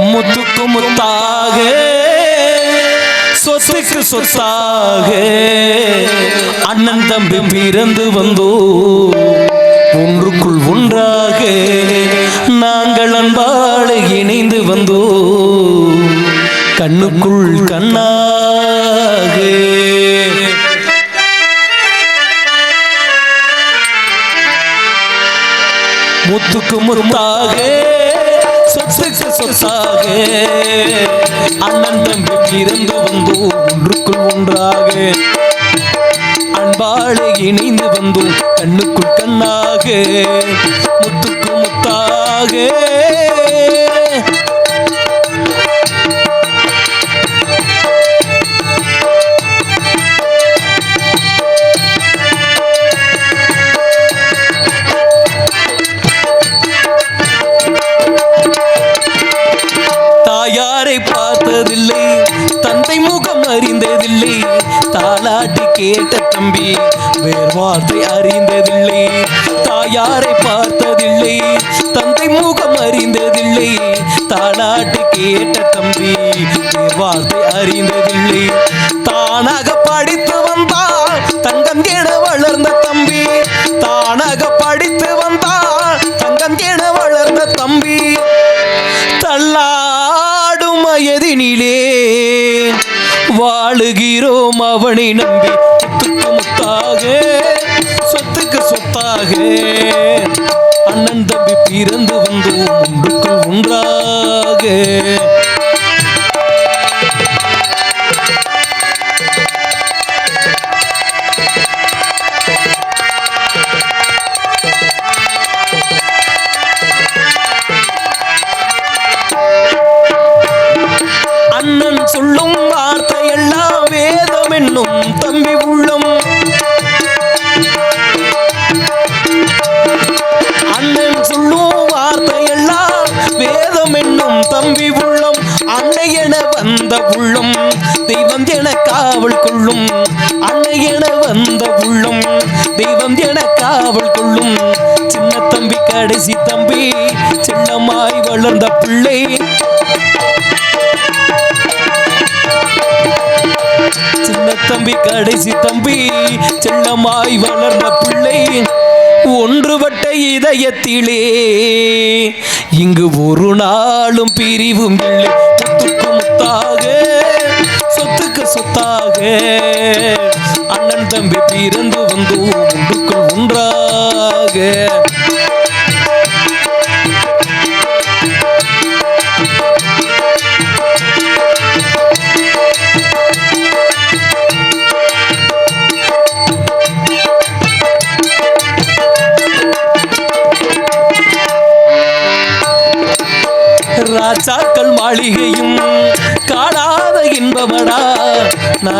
முத்துக்கு முத்தாக சொத்துக்கு சொத்தாக. அண்ணன் தம்பி பிறந்து வந்தோ ஒன்றுக்குள் ஒன்றாக நாங்கள் அன்பாடு இணைந்து வந்தோ கண்ணுக்குள் கண்ணாக. முத்துக்கு முத்தாக சொத்துக்கு சொத்தாக. அண்ணன் தம்பி பிறந்து வந்தோம் ஒன்றுக்குள் ஒன்றாக. அன்பாளை இணைந்து வந்தோம் கண்ணுக்குள் கண்ணாக. முத்துக்கு முத்தாக. கேட்ட தம்பி வேறு வார்த்தை அறிந்ததில்லை. தாயாரை பார்த்ததில்லை தந்தை முகம் அறிந்ததில்லை. தாலாட்டி கேட்ட தம்பி வேறு வார்த்தை அறிந்ததில்லை. தானாக படித்து வந்தால் தங்கம் என வளர்ந்த தம்பி. தானாக படித்து வந்தால் தங்கம் என வளர்ந்த தம்பி. தள்ளாடும் வயதினிலே வாழுகிறோம் அவனை நம்பி. அண்ணன் தம்பி பிறந்து வந்தோம் ஒன்றுக்குள் ஒன்றாக. வந்த உள்ளும் தெய்வம் என காவல் கொள்ளும் அன்னை என வந்த உள்ளும் தெய்வம் என காவல் கொள்ளும். சின்ன தம்பி கடைசி தம்பி சின்னமாய் வளர்ந்த பிள்ளை. சின்ன தம்பி கடைசி தம்பி செல்லமாய் வளர்ந்த பிள்ளை. ஒன்றுபட்ட இதயத்திலே இங்கு ஒரு நாளும் பிரிவும் இல்லை. சொத்தாக சொத்துக்கு சொத்தாக. அண்ணன் தம்பி பிறந்து வந்து ஒன்றுக்குள் ஒன்றாக.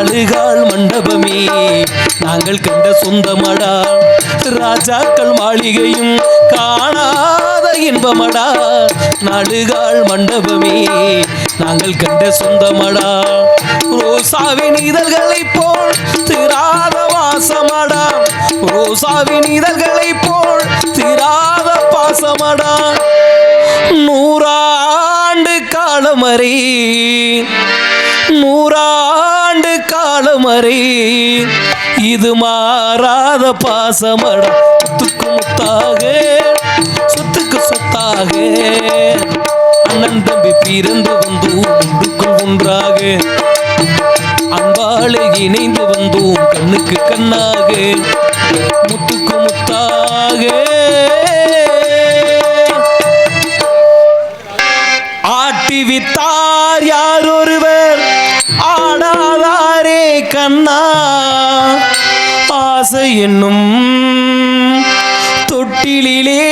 நாளுகால் மண்டபமே. நாங்கள் கண்ட சொந்தமடா. ராஜாக்கள் மாளிகையும் காணாத இன்பமடா. நாளுகால் மண்டபமே. நாங்கள் கண்ட சொந்தமடா. ரோசாவின் இதழ்களைப் போல் திராத வாசமடா. ரோசாவின் இதழ்களைப் போல் திராத பாசமடா. நூறாண்டு காலம் வரை நூறா ஆண்டு காலம் காலமறை இது மாறாத பாசமட. முத்துக்கு முத்தாக சொத்துக்கு சொத்தாக. அண்ணன் தம்பி பிறந்து வந்தோம் ஒன்றுக்குள் ஒன்றாக. அன்பாலே இணைந்து வந்தோம் கண்ணுக்கு கண்ணாக. முத்துக்கு முத்தாக. ஆட்டி வித்தார் யார் ஒருவர் ஆனா கண்ணா ஆசை என்னும் தொட்டிலே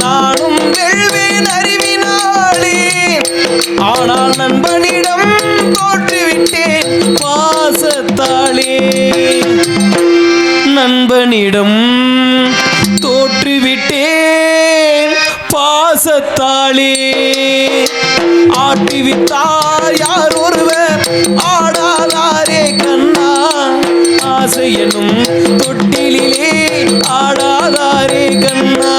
நானும் வெல்வேன் அறிவினாளே ஆனால் நண்பனிடம் தோற்றுவிட்டேன் பாசத்தாளே நண்பனிடம் தோற்றுவிட்டேன் பாசத்தாளே ஆட்டிவித்தார் யார் ஒருவர்? ஆடாதாரே கண்ணா. ஆசை எனும் தொட்டிலே ஆடாதாரே கண்ணா.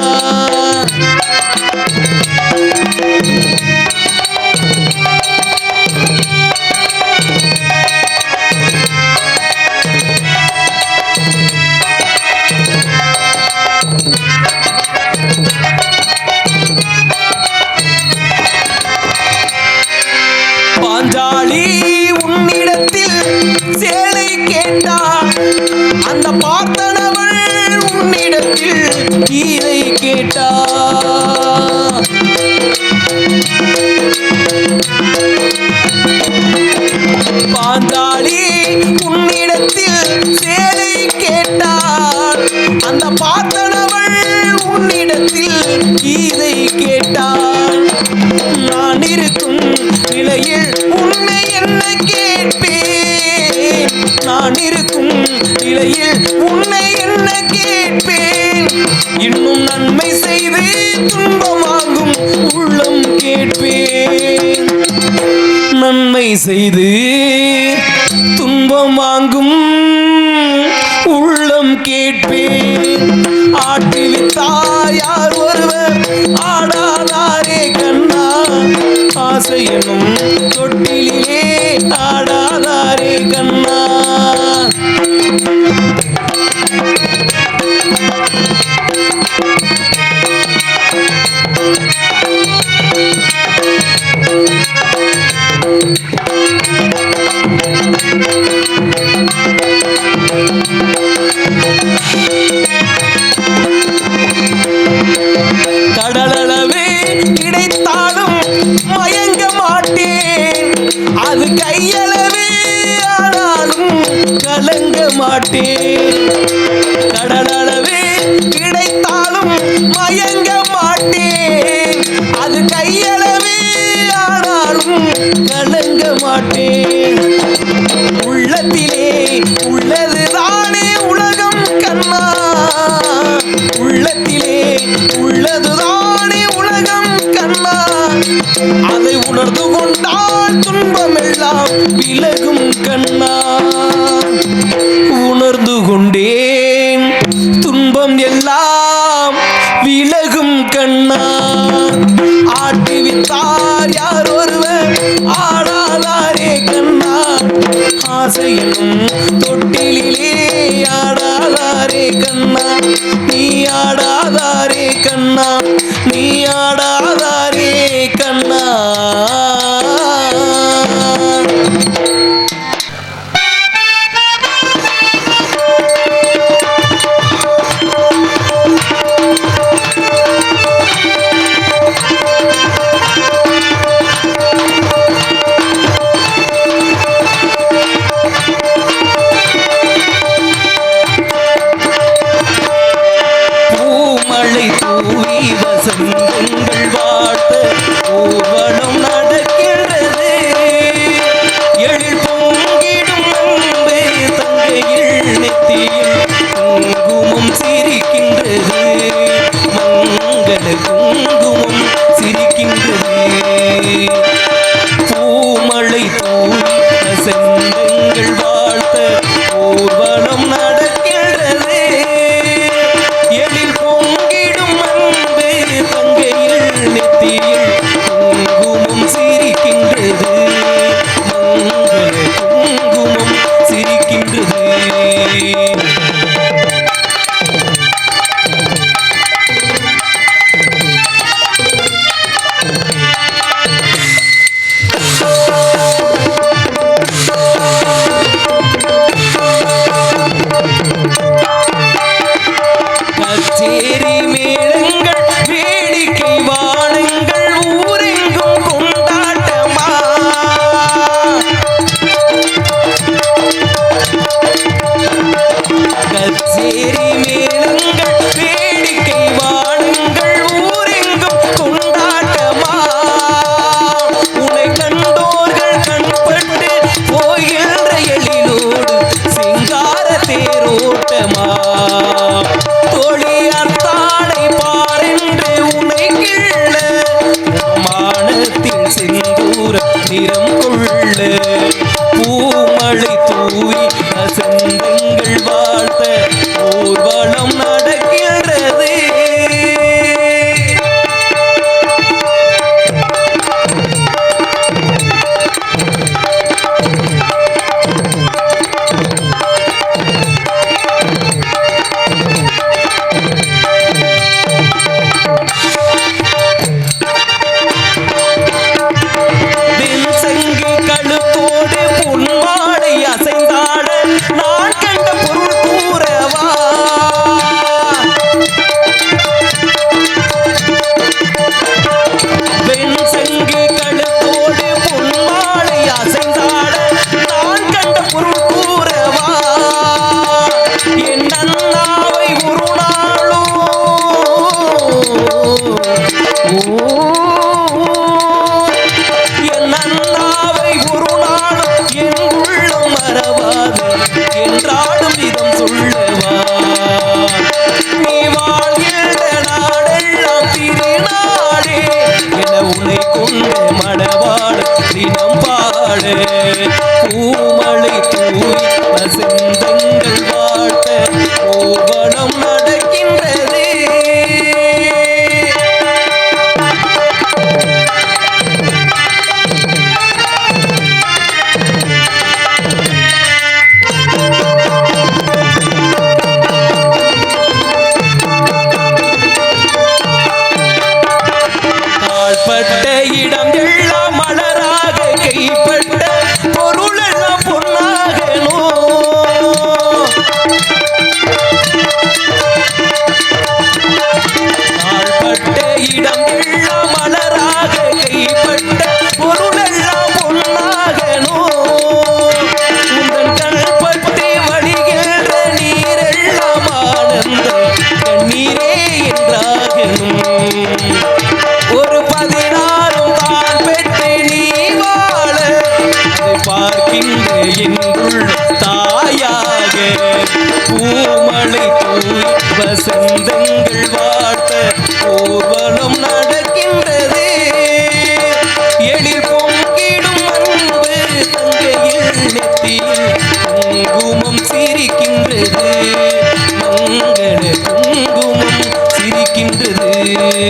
darling. செய்து துன்பம் வாங்கும் உள்ளம் கேட்பேன். ஆட்டிவித்தாயார் ஒருவர் ஆடாதாரே கண்ணா. ஆசையனும் தொட்டிலே ஆடாதாரே கண்ணா. மயங்க மாட்டேன். அது கையளவே ஆனாலும் கலங்க மாட்டேன். உள்ளத்திலே உள்ளதுதானே உலகம் கண்ணா. உள்ளத்திலே உள்ளதுதானே உலகம் கண்ணா. அதை உணர்ந்து கொண்டால் துன்பமெல்லாம் விலகும் கண்ணா.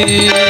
Amém.